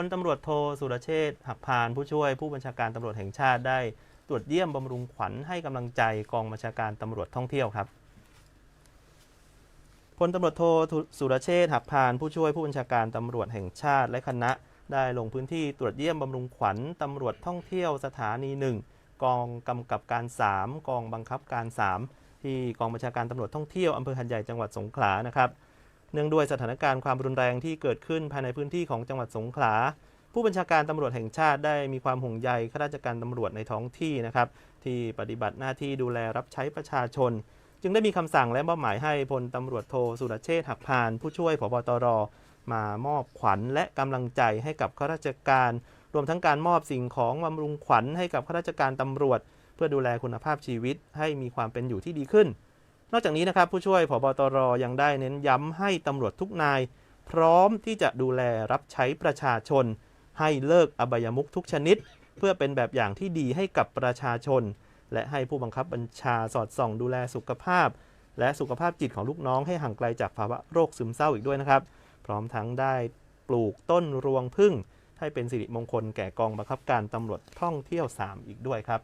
พลตำรวจโทสุรเชษฐ์หักพานผู้ช่วยผู้บัญชาการตำรวจแห่งชาติได้ตรวจเยี่ยมบำรุงขวัญให้กำลังใจกองบัญชาการตำรวจท่องเที่ยวครับพลตำรวจโทสุรเชษฐ์หักพานผู้ช่วยผู้บัญชาการตำรวจแห่งชาติและคณะ ได้ลงพื้นที่ตรวจเยี่ยมบำรุงขวัญตำรวจท่องเที่ยวสถานีหนึ่งกองกำกับการ 3 กองบังคับการ 3 ที่กองบัญชาการตำรวจท่องเที่ยวอำเภอหัดใหญ่จังหวัดสงขลานะครับ เนื่องด้วยสถานการณ์ความรุนแรงที่เกิดขึ้นภายในพื้นที่ของจังหวัดสงขลา ผู้บัญชาการตำรวจแห่งชาติได้มีความห่วงใยข้าราชการตำรวจในท้องที่นะครับที่ปฏิบัติหน้าที่ดูแลรับใช้ประชาชน จึงได้มีคำสั่งและมอบหมายให้พลตำรวจโทสุรเชษฐ์หักพาน ผู้ช่วยผบตรมามอบขวัญและกำลังใจให้กับข้าราชการ รวมทั้งการมอบสิ่งของบำรุงขวัญให้กับข้าราชการตำรวจ เพื่อดูแลคุณภาพชีวิตให้มีความเป็นอยู่ที่ดีขึ้น นอกจากนี้นะครับผู้ช่วยผบตรยังได้เน้นย้ำให้ตำรวจทุกนาย พร้อมที่จะดูแลรับใช้ประชาชน ให้เลิกอบายมุขทุกชนิด เพื่อเป็นแบบอย่างที่ดีให้กับประชาชน และให้ผู้บังคับบัญชาสอดส่อง ดูแลสุขภาพ และสุขภาพจิตของลูกน้องให้ห่างไกลจากภาวะโรคซึมเศร้าอีกด้วยนะครับ พร้อมทั้งได้ปลูกต้นรวงพึ่งให้เป็นสิริมงคลแก่กองบังคับการตำรวจท่องเที่ยว 3 อีกด้วยครับ